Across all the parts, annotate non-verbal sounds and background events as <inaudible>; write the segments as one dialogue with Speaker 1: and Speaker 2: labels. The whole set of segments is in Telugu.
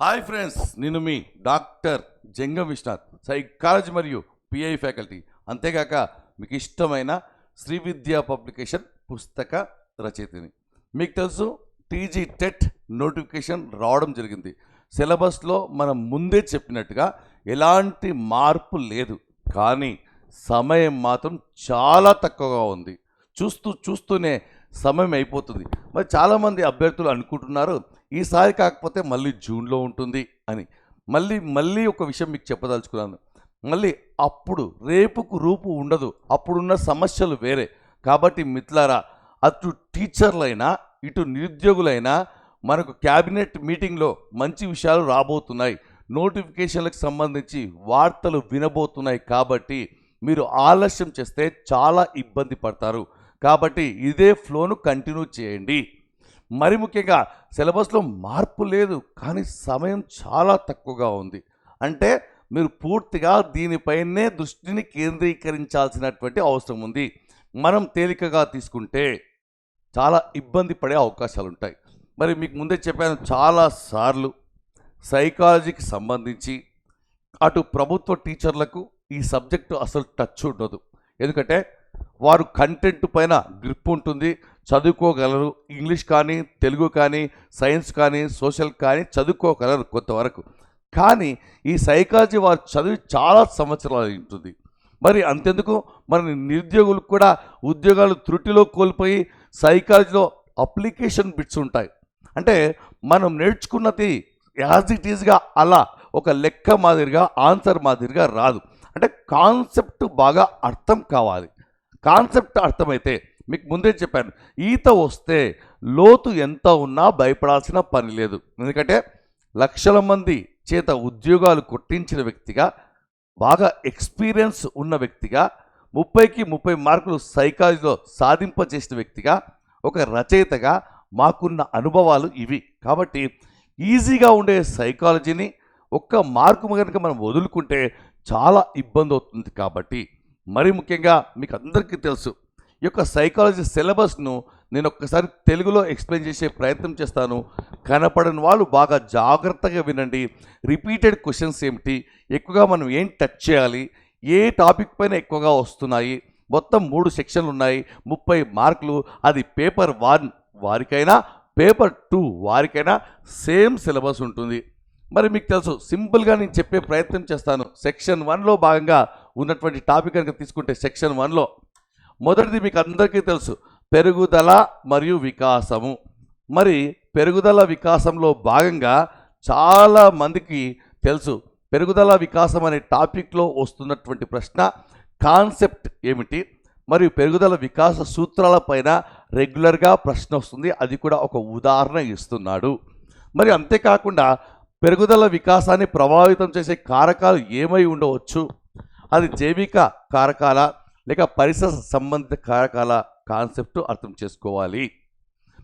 Speaker 1: హాయ్ ఫ్రెండ్స్ నేను మీ డాక్టర్ జంగం విశ్వనాథ్ సైకాలజీ మరియు పిఐ ఫ్యాకల్టీ. అంతేగాక మీకు ఇష్టమైన శ్రీ విద్యా పబ్లికేషన్ పుస్తక రచయితని. మీకు తెలుసు టీజీ టెట్ నోటిఫికేషన్ రావడం జరిగింది. సిలబస్లో మనం ముందే చెప్పినట్టుగా ఎలాంటి మార్పు లేదు. కానీ సమయం మాత్రం చాలా తక్కువగా ఉంది. చూస్తూ చూస్తూనే సమయం అయిపోతుంది. మరి చాలామంది అభ్యర్థులు అనుకుంటున్నారు ఈసారి కాకపోతే మళ్ళీ జూన్లో ఉంటుంది అని. మళ్ళీ మళ్ళీ ఒక విషయం మీకు చెప్పదలుచుకున్నాను. మళ్ళీ అప్పుడు రేపుకు రూపు ఉండదు. అప్పుడున్న సమస్యలు వేరే. కాబట్టి మిత్లారా అటు టీచర్లైనా ఇటు నిరుద్యోగులైనా మనకు క్యాబినెట్ మీటింగ్లో మంచి విషయాలు రాబోతున్నాయి. నోటిఫికేషన్లకు సంబంధించి వార్తలు వినబోతున్నాయి కాబట్టి మీరు ఆలస్యం చేస్తే చాలా ఇబ్బంది పడతారు. కాబట్టి ఇదే ఫ్లోను కంటిన్యూ చేయండి. మరి ముఖ్యంగా సిలబస్లో మార్పు లేదు కానీ సమయం చాలా తక్కువగా ఉంది. అంటే మీరు పూర్తిగా దీనిపైనే దృష్టిని కేంద్రీకరించాల్సినటువంటి అవసరం ఉంది. మనం తేలికగా తీసుకుంటే చాలా ఇబ్బంది పడే అవకాశాలు ఉంటాయి. మరి మీకు ముందే చెప్పాను చాలా సార్లు సైకాలజీకి సంబంధించి అటు ప్రభుత్వ టీచర్లకు ఈ సబ్జెక్టు అసలు టచ్ ఉండదు. ఎందుకంటే వారు కంటెంట్ పైన గ్రిప్ ఉంటుంది. చదువుకోగలరు. ఇంగ్లీష్ కానీ తెలుగు కానీ సైన్స్ కానీ సోషల్ కానీ చదువుకోగలరు కొంతవరకు. కానీ ఈ సైకాలజీ వారు చదివి చాలా సంవత్సరాలు ఉంటుంది. మరి అంతెందుకు? మన నిరుద్యోగులకు కూడా ఉద్యోగాలు త్రుటిలో కోల్పోయి సైకాలజీలో అప్లికేషన్ బిట్స్ ఉంటాయి. అంటే మనం నేర్చుకున్నది యాజ్ ఇట్ ఈజ్గా అలా ఒక లెక్క మాదిరిగా ఆన్సర్ మాదిరిగా రాదు. అంటే కాన్సెప్ట్ బాగా అర్థం కావాలి. కాన్సెప్ట్ అర్థమైతే మీకు ముందే చెప్పాను. ఈత వస్తే లోతు ఎంత ఉన్నా భయపడాల్సిన పని లేదు. ఎందుకంటే లక్షల మంది చేత ఉద్యోగాలు కొట్టించిన వ్యక్తిగా బాగా ఎక్స్పీరియన్స్ ఉన్న వ్యక్తిగా ముప్పైకి ముప్పై మార్కులు సైకాలజీలో సాధింపజేసిన వ్యక్తిగా ఒక రచయితగా మాకున్న అనుభవాలు ఇవి. కాబట్టి ఈజీగా ఉండే సైకాలజీని ఒక్క మార్కు కనుక మనం వదులుకుంటే చాలా ఇబ్బంది అవుతుంది కాబట్టి మరి ముఖ్యంగా మీకు అందరికీ తెలుసు ఈ యొక్క సైకాలజీ సిలబస్ను నేను ఒక్కసారి తెలుగులో ఎక్స్ప్లెయిన్ చేసే ప్రయత్నం చేస్తాను. కనపడని వాళ్ళు బాగా జాగ్రత్తగా వినండి. రిపీటెడ్ క్వశ్చన్స్ ఏమిటి? ఎక్కువగా మనం ఏం టచ్ చేయాలి? ఏ టాపిక్ పైన ఎక్కువగా వస్తున్నాయి? మొత్తం మూడు సెక్షన్లు ఉన్నాయి. ముప్పై మార్కులు. అది పేపర్ వన్ వారికైనా పేపర్ టూ వారికైనా సేమ్ సిలబస్ ఉంటుంది. మరి మీకు తెలుసు సింపుల్గా నేను చెప్పే ప్రయత్నం చేస్తాను. సెక్షన్ వన్లో భాగంగా ఉన్నటువంటి టాపిక్ కనుక తీసుకుంటే సెక్షన్ వన్లో మొదటిది మీకు అందరికీ తెలుసు పెరుగుదల మరియు వికాసము. మరి పెరుగుదల వికాసంలో భాగంగా చాలా మందికి తెలుసు పెరుగుదల వికాసం అనే టాపిక్లో వస్తున్నటువంటి ప్రశ్న కాన్సెప్ట్ ఏమిటి? మరియు పెరుగుదల వికాస సూత్రాల పైన రెగ్యులర్గా ప్రశ్న వస్తుంది అది కూడా ఒక ఉదాహరణ ఇస్తున్నాడు. మరి అంతేకాకుండా పెరుగుదల వికాసాన్ని ప్రభావితం చేసే కారకాలు ఏమై ఉండవచ్చు? అది జైవిక కారకాల లేక పరిసర సంబంధిత కారకాల కాన్సెప్ట్ అర్థం చేసుకోవాలి.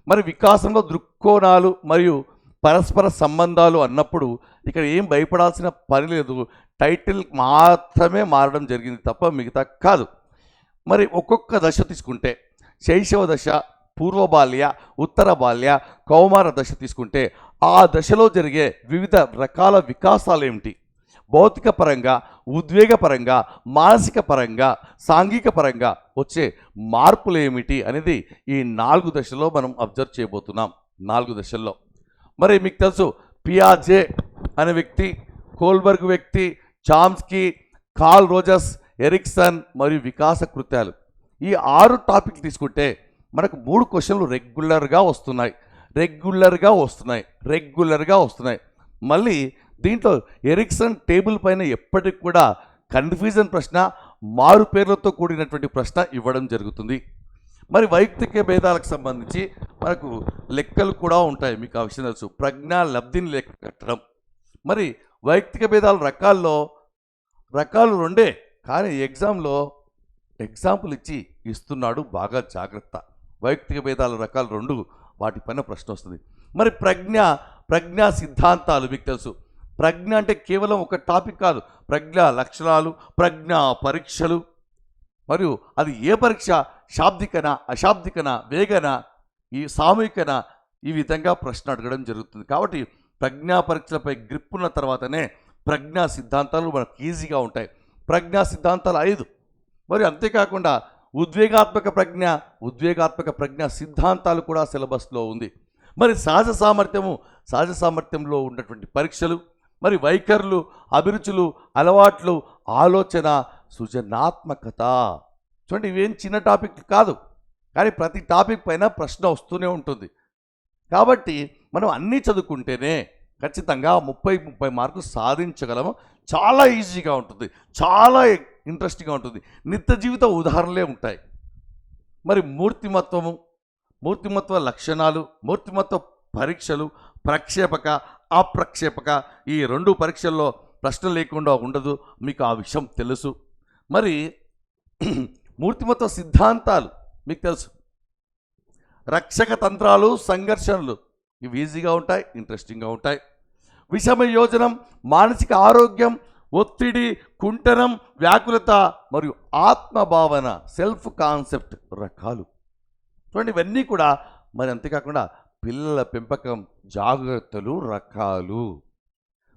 Speaker 1: మరి వికాసంలో దృక్కోణాలు మరియు పరస్పర సంబంధాలు అన్నప్పుడు ఇక్కడ ఏం భయపడాల్సిన పని లేదు. టైటిల్ మాత్రమే మారడం జరిగింది తప్ప మిగతా కాదు. మరి ఒక్కొక్క దశ తీసుకుంటే శైశవ దశ పూర్వ బాల్య ఉత్తర బాల్య కౌమార దశ తీసుకుంటే ఆ దశలో జరిగే వివిధ రకాల వికాసాలు ఏమిటి? భౌతిక పరంగా ఉద్వేగపరంగా మానసిక పరంగా సాంఘిక పరంగా వచ్చే మార్పులు ఏమిటి అనేది ఈ నాలుగు దశల్లో మనం అబ్జర్వ్ చేయబోతున్నాం. నాలుగు దశల్లో. మరి మీకు తెలుసు పియాజే అనే వ్యక్తి కోల్బర్గ్ వ్యక్తి చామ్స్కీ కాల్ రోజస్ ఎరిక్సన్ మరియు వికాస కృత్యాలు. ఈ ఆరు టాపిక్ తీసుకుంటే మనకు మూడు క్వశ్చన్లు రెగ్యులర్గా వస్తున్నాయి. రెగ్యులర్గా వస్తున్నాయి. రెగ్యులర్గా వస్తున్నాయి. మళ్ళీ దీంట్లో ఎరిక్సన్ టేబుల్ పైన ఎప్పటికి కూడా కన్ఫ్యూజన్ ప్రశ్న మారు పేర్లతో కూడినటువంటి ప్రశ్న ఇవ్వడం జరుగుతుంది. మరి వైయక్తిక భేదాలకు సంబంధించి మనకు లెక్కలు కూడా ఉంటాయి మీకు ఆ విషయం తెలుసు. ప్రజ్ఞా లబ్ధిని లెక్క కట్టడం. మరి వైయక్తిక భేదాల రకాల్లో రకాలు రెండే కానీ ఎగ్జామ్లో ఎగ్జాంపుల్ ఇచ్చి ఇస్తున్నాడు బాగా జాగ్రత్త. వైయక్తిక భేదాల రకాలు రెండు వాటిపైన ప్రశ్న వస్తుంది. మరి ప్రజ్ఞ ప్రజ్ఞా సిద్ధాంతాలు మీకు తెలుసు. ప్రజ్ఞ అంటే కేవలం ఒక టాపిక్ కాదు. ప్రజ్ఞ లక్షణాలు ప్రజ్ఞ పరీక్షలు. మరియు అది ఏ పరీక్ష? శాబ్దికన అశాబ్దికన వేగన? ఈ సామూహికన? ఈ విధంగా ప్రశ్న అడగడం జరుగుతుంది. కాబట్టి ప్రజ్ఞా పరీక్షలపై గ్రిప్పున్న తర్వాతనే ప్రజ్ఞా సిద్ధాంతాలు మనకు ఈజీగా ఉంటాయి. ప్రజ్ఞా సిద్ధాంతాలు ఐదు. మరి అంతేకాకుండా ఉద్వేగాత్మక ప్రజ్ఞ ఉద్వేగాత్మక ప్రజ్ఞ సిద్ధాంతాలు కూడా సిలబస్లో ఉంది. మరి సహజ సామర్థ్యము సహజ సామర్థ్యంలో ఉన్నటువంటి పరీక్షలు మరి వైఖరులు అభిరుచులు అలవాట్లు ఆలోచన సృజనాత్మకత. చూడండి ఇవేం చిన్న టాపిక్ కాదు. కానీ ప్రతి టాపిక్ పైన ప్రశ్న వస్తూనే ఉంటుంది. కాబట్టి మనం అన్నీ చదువుకుంటేనే ఖచ్చితంగా ముప్పై ముప్పై మార్కులు సాధించగలము. చాలా ఈజీగా ఉంటుంది. చాలా ఇంట్రెస్టింగ్గా ఉంటుంది. నిత్య జీవిత ఉదాహరణలే ఉంటాయి. మరి మూర్తిమత్వము మూర్తిమత్వ లక్షణాలు మూర్తిమత్వ పరీక్షలు ప్రక్షేపక అప్రక్షేపక ఈ రెండు పరీక్షల్లో ప్రశ్న లేకుండా ఉండదు. మీకు ఆ విషయం తెలుసు. మరి <clears throat> మూర్తిమత్వ సిద్ధాంతాలు మీకు తెలుసు. రక్షక తంత్రాలు సంఘర్షణలు ఇవి ఈజీగా ఉంటాయి ఇంట్రెస్టింగ్గా ఉంటాయి. విషమ యోజనం మానసిక ఆరోగ్యం ఒత్తిడి కుంటనం వ్యాకులత మరియు ఆత్మభావన సెల్ఫ్ కాన్సెప్ట్ రకాలు. చూడండి ఇవన్నీ కూడా మరి అంతేకాకుండా పిల్లల పెంపకం జాగ్రత్తలు రకాలు.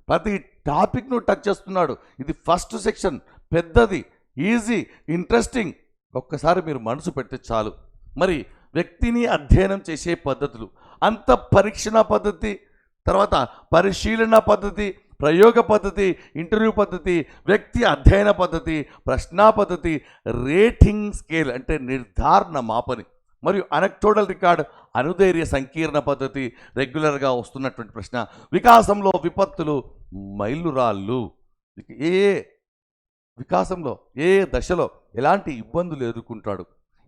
Speaker 1: ప్రతి టాపిక్ను టచ్ చేస్తున్నాడు. ఇది ఫస్ట్ సెక్షన్ పెద్దది ఈజీ ఇంట్రెస్టింగ్. ఒక్కసారి మీరు మనసు పెడితే చాలు. మరి వ్యక్తిని అధ్యయనం చేసే పద్ధతులు. అంత పరీక్షణ పద్ధతి తర్వాత పరిశీలన పద్ధతి ప్రయోగ పద్ధతి ఇంటర్వ్యూ పద్ధతి వ్యక్తి అధ్యయన పద్ధతి ప్రశ్నా పద్ధతి రేటింగ్ స్కేల్ అంటే నిర్ధారణ మాపని. మరియు అనక్టోడల్ రికార్డ్ అనుధైర్య సంకీర్ణ పద్ధతి రెగ్యులర్గా వస్తున్నటువంటి ప్రశ్న. వికాసంలో విపత్తులు మైలురాళ్ళు. ఏ వికాసంలో ఏ ఏ దశలో ఎలాంటి ఇబ్బందులు ఎదుర్కొంటాడు?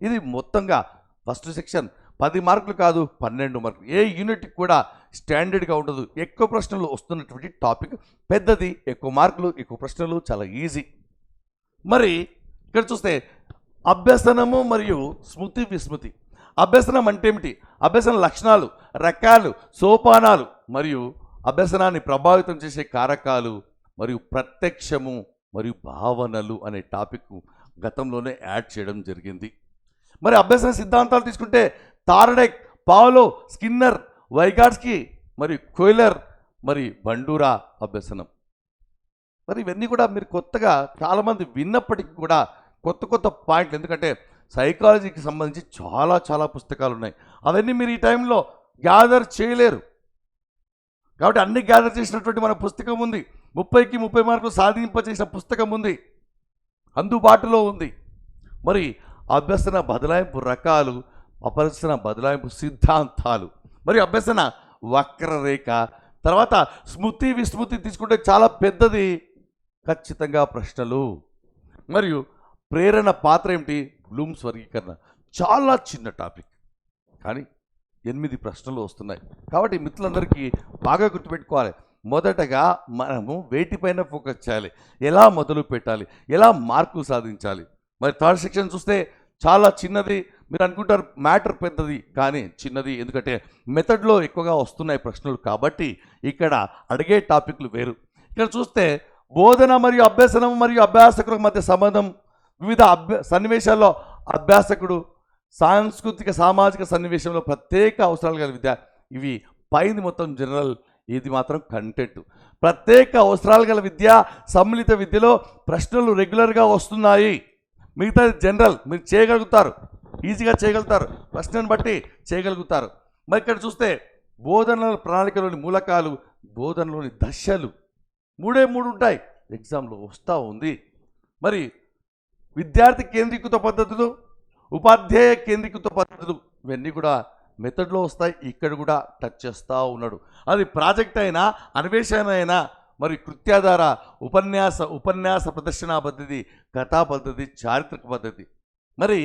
Speaker 1: ఇది మొత్తంగా ఫస్ట్ సెక్షన్ పది మార్కులు కాదు పన్నెండు మార్కులు. ఏ యూనిట్కి కూడా స్టాండర్డ్గా ఉండదు. ఎక్కువ ప్రశ్నలు వస్తున్నటువంటి టాపిక్ పెద్దది ఎక్కువ మార్కులు ఎక్కువ ప్రశ్నలు చాలా ఈజీ మరి ఇక్కడ చూస్తే అభ్యసనము మరియు స్మృతి విస్మృతి. అభ్యసనం అంటే ఏమిటి? అభ్యసన లక్షణాలు రకాలు సోపానాలు మరియు అభ్యసనాన్ని ప్రభావితం చేసే కారకాలు మరియు ప్రత్యక్షము మరియు భావనలు అనే టాపిక్ గతంలోనే యాడ్ చేయడం జరిగింది. మరి అభ్యసన సిద్ధాంతాలు తీసుకుంటే తారడెక్ పావలో స్కిన్నర్ వైగాడ్స్కి మరి కోయిలర్ మరి బండూరా అభ్యసనం. మరి ఇవన్నీ కూడా మీరు కొత్తగా చాలామంది విన్నప్పటికీ కూడా కొత్త కొత్త పాయింట్లు. ఎందుకంటే సైకాలజీకి సంబంధించి చాలా చాలా పుస్తకాలు ఉన్నాయి అవన్నీ మీరు ఈ టైంలో గ్యాదర్ చేయలేరు. కాబట్టి అన్ని గ్యాదర్ చేసినటువంటి మన పుస్తకం ఉంది. ముప్పైకి ముప్పై మార్కులు సాధింపచేసిన పుస్తకం ఉంది. అందుబాటులో ఉంది. మరి అభ్యసన బదలాయింపు రకాలు అభ్యసన బదలాయింపు సిద్ధాంతాలు. మరి అభ్యసన వక్రరేఖ తర్వాత స్మృతి విస్మృతి తీసుకుంటే చాలా పెద్దది. ఖచ్చితంగా ప్రశ్నలు. మరియు ప్రేరణ పాత్ర ఏమిటి? బ్లూమ్స్ వర్గీకరణ చాలా చిన్న టాపిక్. కానీ ఎనిమిది ప్రశ్నలు వస్తున్నాయి. కాబట్టి మిత్రులందరికీ బాగా గుర్తుపెట్టుకోవాలి. మొదటగా మనము వేటిపైన ఫోకస్ చేయాలి? ఎలా మొదలు పెట్టాలి? ఎలా మార్కులు సాధించాలి? మరి థర్డ్ సెక్షన్ చూస్తే చాలా చిన్నది. మీరు అనుకుంటారు మ్యాటర్ పెద్దది కానీ చిన్నది. ఎందుకంటే మెథడ్లో ఎక్కువగా వస్తున్నాయి ప్రశ్నలు కాబట్టి ఇక్కడ అడిగే టాపిక్లు వేరు. ఇక్కడ చూస్తే బోధన మరియు అభ్యసనం మరియు అభ్యాసకుల మధ్య సంబంధం వివిధ అభ్య సన్నివేశాల్లో అభ్యాసకుడు సాంస్కృతిక సామాజిక సన్నివేశంలో ప్రత్యేక అవసరాలు గల విద్య ఇవి పైది మొత్తం జనరల్ ఇది మాత్రం కంటెంట్. ప్రత్యేక అవసరాలు గల విద్య సమ్మిళిత విద్యలో ప్రశ్నలు రెగ్యులర్గా వస్తున్నాయి. మిగతా జనరల్ మీరు చేయగలుగుతారు. ఈజీగా చేయగలుగుతారు. ప్రశ్నను బట్టి చేయగలుగుతారు. మరి ఇక్కడ చూస్తే బోధనల ప్రణాళికలోని మూలకాలు బోధనలోని దశలు. మూడే మూడు ఉంటాయి. ఎగ్జామ్లో వస్తూ ఉంది. మరి విద్యార్థి కేంద్రీకృత పద్ధతులు ఉపాధ్యాయ కేంద్రీకృత పద్ధతులు ఇవన్నీ కూడా మెథడ్లో వస్తాయి ఇక్కడ కూడా టచ్ చేస్తూ ఉన్నాడు. అది ప్రాజెక్ట్ అయినా అన్వేషణ అయినా మరి కృత్యాధార ఉపన్యాస ఉపన్యాస ప్రదర్శన పద్ధతి కథా పద్ధతి చారిత్రక పద్ధతి. మరి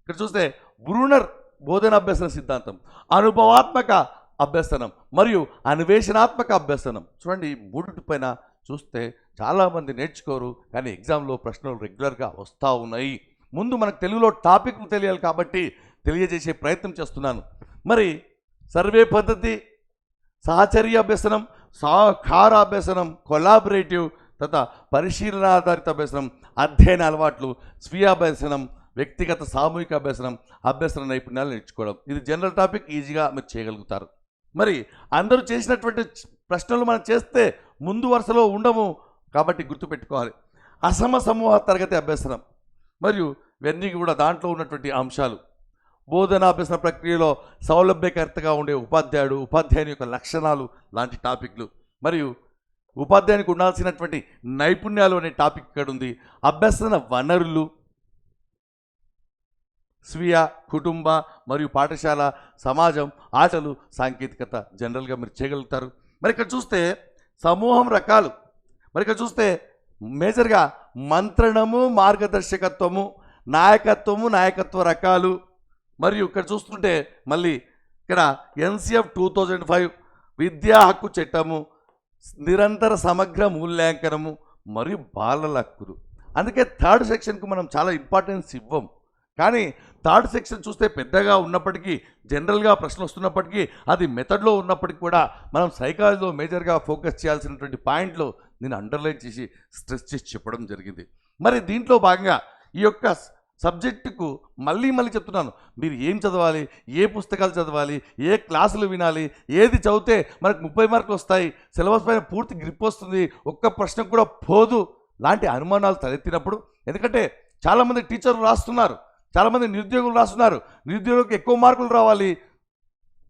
Speaker 1: ఇక్కడ చూస్తే బ్రూనర్ బోధన అభ్యసన సిద్ధాంతం అనుభవాత్మక అభ్యసనం మరియు అన్వేషణాత్మక అభ్యసనం. చూడండి ఈ మూడింటి పైన చూస్తే చాలామంది నేర్చుకోరు కానీ ఎగ్జామ్లో ప్రశ్నలు రెగ్యులర్గా వస్తూ ఉన్నాయి. ముందు మనకు తెలుగులో టాపిక్ తెలియాలి కాబట్టి తెలియజేసే ప్రయత్నం చేస్తున్నాను. మరి సర్వే పద్ధతి సహచర్య అభ్యసనం సహకార అభ్యసనం కొలాబరేటివ్ తత పరిశీలన ఆధారిత అభ్యసనం అధ్యయన అలవాట్లు స్వీయ అభ్యసనం వ్యక్తిగత సామూహిక అభ్యసనం అభ్యసన నైపుణ్యాలు నేర్చుకోవడం. ఇది జనరల్ టాపిక్ ఈజీగా మీరు చేయగలుగుతారు. మరి అందరూ చేసినటువంటి ప్రశ్నలు మనం చేస్తే ముందు వరుసలో ఉండము కాబట్టి గుర్తుపెట్టుకోవాలి. అసమ సమూహ తరగతి అభ్యసనం. మరియు ఇవన్నీ కూడా దాంట్లో ఉన్నటువంటి అంశాలు. బోధనాభ్యసన ప్రక్రియలో సౌలభ్యకర్తగా ఉండే ఉపాధ్యాయుడు ఉపాధ్యాయుని యొక్క లక్షణాలు లాంటి టాపిక్లు. మరియు ఉపాధ్యాయునికి ఉండాల్సినటువంటి నైపుణ్యాలు అనే టాపిక్ ఇక్కడ ఉంది. అభ్యసన వనరులు. స్వీయ కుటుంబ మరియు పాఠశాల సమాజం ఆటలు సాంకేతికత. జనరల్గా మీరు చేయగలుగుతారు. మరి ఇక్కడ చూస్తే సమూహం రకాలు. మరి ఇక్కడ చూస్తే మేజర్గా మంత్రణము మార్గదర్శకత్వము నాయకత్వము నాయకత్వ రకాలు. మరియు ఇక్కడ చూస్తుంటే మళ్ళీ ఇక్కడ ఎన్సిఎఫ్ టూ థౌజండ్ ఫైవ్ విద్యా హక్కు చట్టము నిరంతర సమగ్ర మూల్యాంకనము మరియు బాలల హక్కులు. అందుకే థర్డ్ సెక్షన్కు మనం చాలా ఇంపార్టెన్స్ ఇవ్వం. కానీ థర్డ్ సెక్షన్ చూస్తే పెద్దగా ఉన్నప్పటికీ జనరల్గా ప్రశ్న వస్తున్నప్పటికీ అది మెథడ్లో ఉన్నప్పటికీ కూడా మనం సైకాలజీలో మేజర్గా ఫోకస్ చేయాల్సినటువంటి పాయింట్లు నేను అండర్లైన్ చేసి స్ట్రెస్ చేసి చెప్పడం జరిగింది. మరి దీంట్లో భాగంగా ఈ యొక్క సబ్జెక్టుకు మళ్ళీ మళ్ళీ చెప్తున్నాను. మీరు ఏం చదవాలి? ఏ పుస్తకాలు చదవాలి? ఏ క్లాసులు వినాలి? ఏది చదివితే మనకు ముప్పై మార్కులు వస్తాయి సిలబస్ పైన పూర్తి గ్రిప్ వస్తుంది ఒక్క ప్రశ్న కూడా పోదు లాంటి అనుమానాలు తలెత్తినప్పుడు ఎందుకంటే చాలామంది టీచర్లు రాస్తున్నారు. చాలామంది నిరుద్యోగులు రాస్తున్నారు. నిరుద్యోగులకు ఎక్కువ మార్కులు రావాలి.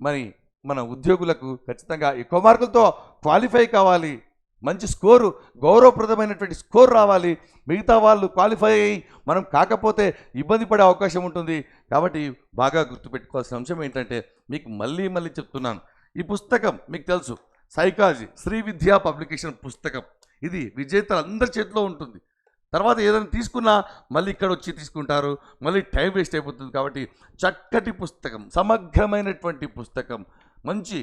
Speaker 1: మరి మన ఉద్యోగులకు ఖచ్చితంగా ఎక్కువ మార్కులతో క్వాలిఫై కావాలి. మంచి స్కోరు గౌరవప్రదమైనటువంటి స్కోర్ రావాలి. మిగతా వాళ్ళు క్వాలిఫై అయ్యి మనం కాకపోతే ఇబ్బంది పడే అవకాశం ఉంటుంది. కాబట్టి బాగా గుర్తుపెట్టుకోవాల్సిన అంశం ఏంటంటే మీకు మళ్ళీ మళ్ళీ చెప్తున్నాను. ఈ పుస్తకం మీకు తెలుసు. సైకాలజీ శ్రీ విద్యా పబ్లికేషన్ పుస్తకం. ఇది విజేతలందరి చేతిలో ఉంటుంది. తర్వాత ఏదైనా తీసుకున్నా మళ్ళీ ఇక్కడ వచ్చి తీసుకుంటారు మళ్ళీ టైం వేస్ట్ అయిపోతుంది కాబట్టి చక్కటి పుస్తకం సమగ్రమైనటువంటి పుస్తకం మంచి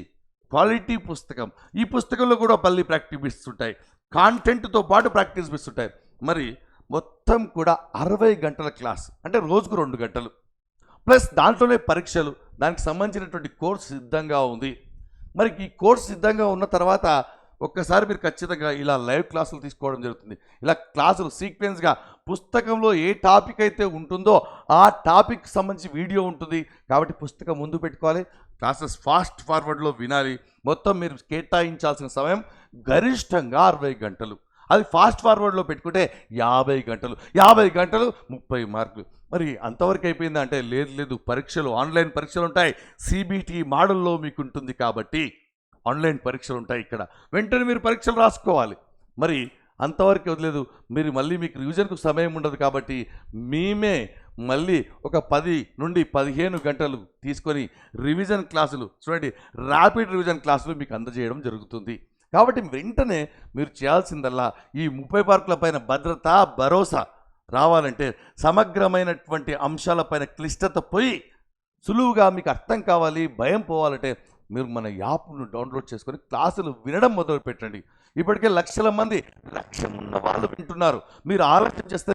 Speaker 1: క్వాలిటీ పుస్తకం. ఈ పుస్తకంలో కూడా మళ్ళీ ప్రాక్టీస్ ఉంటాయి కాంటెంట్తో పాటు ప్రాక్టీస్ ఇస్తుంటాయి మరి మొత్తం కూడా అరవై గంటల క్లాస్ అంటే రోజుకు రెండు గంటలు. ప్లస్ దాంట్లోనే పరీక్షలు దానికి సంబంధించినటువంటి కోర్స్ సిద్ధంగా ఉంది. మరి ఈ కోర్స్ సిద్ధంగా ఉన్న తర్వాత ఒక్కసారి మీరు ఖచ్చితంగా ఇలా లైవ్ క్లాసులు తీసుకోవడం జరుగుతుంది. ఇలా క్లాసులు సీక్వెన్స్గా పుస్తకంలో ఏ టాపిక్ అయితే ఉంటుందో ఆ టాపిక్ సంబంధించి వీడియో ఉంటుంది. కాబట్టి పుస్తకం ముందు పెట్టుకోవాలి. క్లాసెస్ ఫాస్ట్ ఫార్వర్డ్లో వినాలి. మొత్తం మీరు కేటాయించాల్సిన సమయం గరిష్టంగా అరవై గంటలు. అది ఫాస్ట్ ఫార్వర్డ్లో పెట్టుకుంటే యాభై గంటలు. యాభై గంటలు ముప్పై మార్కులు. మరి అంతవరకు అయిపోయిందంటే లేదు లేదు పరీక్షలు ఆన్లైన్ పరీక్షలు ఉంటాయి. సిబిటి మోడల్లో మీకు ఉంటుంది కాబట్టి ఆన్లైన్ పరీక్షలు ఉంటాయి ఇక్కడ. వెంటనే మీరు పరీక్షలు రాసుకోవాలి. మరి అంతవరకు వదిలేదు. మీరు మళ్ళీ మీకు రివిజన్కు సమయం ఉండదు కాబట్టి మేమే మళ్ళీ ఒక పది నుండి పదిహేను గంటలు తీసుకొని రివిజన్ క్లాసులు చూడండి ర్యాపిడ్ రివిజన్ క్లాసులు మీకు అందజేయడం జరుగుతుంది. కాబట్టి వెంటనే మీరు చేయాల్సిందల్లా ఈ ముప్పై పార్కుల పైన భద్రత భరోసా రావాలంటే సమగ్రమైనటువంటి అంశాలపైన క్లిష్టత పోయి సులువుగా మీకు అర్థం కావాలి భయం పోవాలంటే మీరు మన యాప్ను డౌన్లోడ్ చేసుకొని క్లాసులు వినడం మొదలు పెట్టండి. ఇప్పటికే లక్షల మంది లక్ష్యం ఉన్న వాళ్ళు వింటున్నారు. మీరు ఆలోచన చేస్తే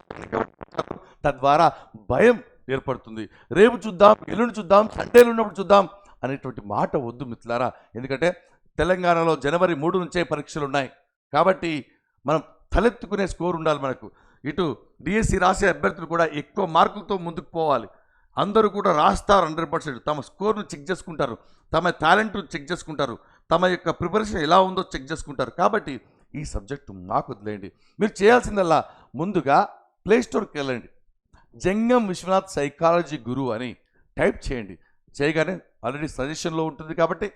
Speaker 1: తద్వారా భయం ఏర్పడుతుంది. రేపు చూద్దాం ఎల్లుండి చూద్దాం సండేలు ఉన్నప్పుడు చూద్దాం అనేటువంటి మాట వద్దు మిత్రులారా. ఎందుకంటే తెలంగాణలో జనవరి మూడు నుంచే పరీక్షలు ఉన్నాయి. కాబట్టి మనం తలెత్తుకునే స్కోర్ ఉండాలి మనకు. ఇటు డిఎస్సి రాసే అభ్యర్థులు కూడా ఎక్కువ మార్కులతో ముందుకు పోవాలి. అందరూ కూడా రాస్తారు హండ్రెడ్ పర్సెంట్. తమ స్కోర్ను చెక్ చేసుకుంటారు. తమ టాలెంట్ను చెక్ చేసుకుంటారు. తమ యొక్క ప్రిపరేషన్ ఎలా ఉందో చెక్ చేసుకుంటారు. కాబట్టి ఈ సబ్జెక్టు మాకు వదిలేయండి. మీరు చేయాల్సిందల్లా ముందుగా ప్లేస్టోర్కి వెళ్ళండి. జంగం విశ్వనాథ్ సైకాలజీ గురువు అని టైప్ చేయండి. చేయగానే ఆల్రెడీ సజెషన్లో ఉంటుంది కాబట్టి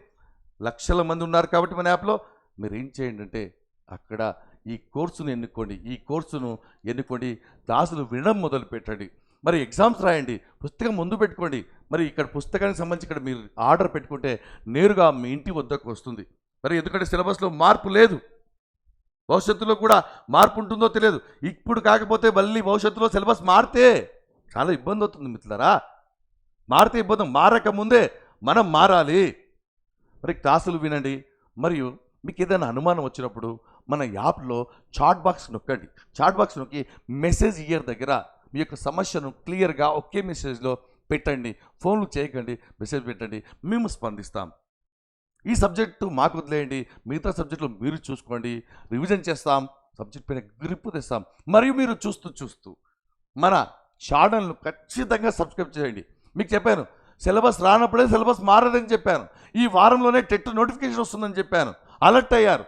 Speaker 1: లక్షల మంది ఉన్నారు కాబట్టి మన యాప్లో. మీరు ఏం చేయండి అంటే అక్కడ ఈ కోర్సును ఎన్నుకోండి. ఈ కోర్సును ఎన్నుకోండి. దాసులు వినడం మొదలు పెట్టండి మరి ఎగ్జామ్స్ రాయండి పుస్తకం ముందు పెట్టుకోండి. మరి ఇక్కడ పుస్తకానికి సంబంధించి ఇక్కడ మీరు ఆర్డర్ పెట్టుకుంటే నేరుగా మీ ఇంటి వద్దకు వస్తుంది. మరి ఎందుకంటే సిలబస్లో మార్పు లేదు. భవిష్యత్తులో కూడా మార్పు ఉంటుందో తెలియదు. ఇప్పుడు కాకపోతే మళ్ళీ భవిష్యత్తులో సిలబస్ మారితే చాలా ఇబ్బంది అవుతుంది మిత్రులరా. మారితే ఇబ్బంది మారక ముందే మనం మారాలి. మరి క్లాసులు వినండి. మరియు మీకు ఏదైనా అనుమానం వచ్చినప్పుడు మన యాప్లో చాట్ బాక్స్ నొక్కండి. చాట్ బాక్స్ నొక్కి మెసేజ్ ఇయర్ దగ్గర మీ యొక్క సమస్యను క్లియర్గా ఒకే మెసేజ్లో పెట్టండి. ఫోన్లు చేయకండి మెసేజ్ పెట్టండి. మేము స్పందిస్తాం. ఈ సబ్జెక్టు మాకు వదిలేయండి. మిగతా సబ్జెక్టులు మీరు చూసుకోండి. రివిజన్ చేస్తాం. సబ్జెక్ట్ పైన గ్రిప్ తెస్తాం. మరియు మీరు చూస్తూ చూస్తూ మన ఛానల్ను ఖచ్చితంగా సబ్స్క్రైబ్ చేయండి. మీకు చెప్పాను సిలబస్ రానప్పుడే సిలబస్ మారదని చెప్పాను. ఈ వారంలోనే టెట్ నోటిఫికేషన్ వస్తుందని చెప్పాను. అలర్ట్ అయ్యారు.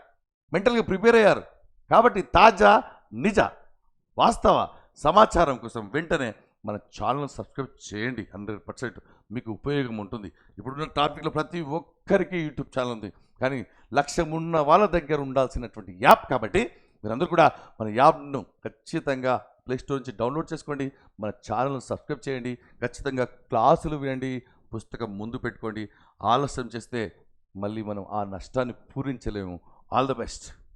Speaker 1: మెంటల్గా ప్రిపేర్ అయ్యారు. కాబట్టి తాజా నిజ వాస్తవ సమాచారం కోసం వెంటనే మన ఛానల్ సబ్స్క్రైబ్ చేయండి హండ్రెడ్ పర్సెంట్. మీకు ఉపయోగం ఉంటుంది. ఇప్పుడున్న టాపిక్లో ప్రతి ఒక్కరికి యూట్యూబ్ ఛానల్ ఉంది. కానీ లక్ష్యం ఉన్న వాళ్ళ దగ్గర ఉండాల్సినటువంటి యాప్ కాబట్టి మీరందరూ కూడా మన యాప్ను ఖచ్చితంగా ప్లేస్టోర్ నుంచి డౌన్లోడ్ చేసుకోండి. మన ఛానల్ను సబ్స్క్రైబ్ చేయండి. ఖచ్చితంగా క్లాసులు వినండి. పుస్తకం ముందు పెట్టుకోండి. ఆలస్యం చేస్తే మళ్ళీ మనం ఆ నష్టాన్ని పూరించలేము. All the best.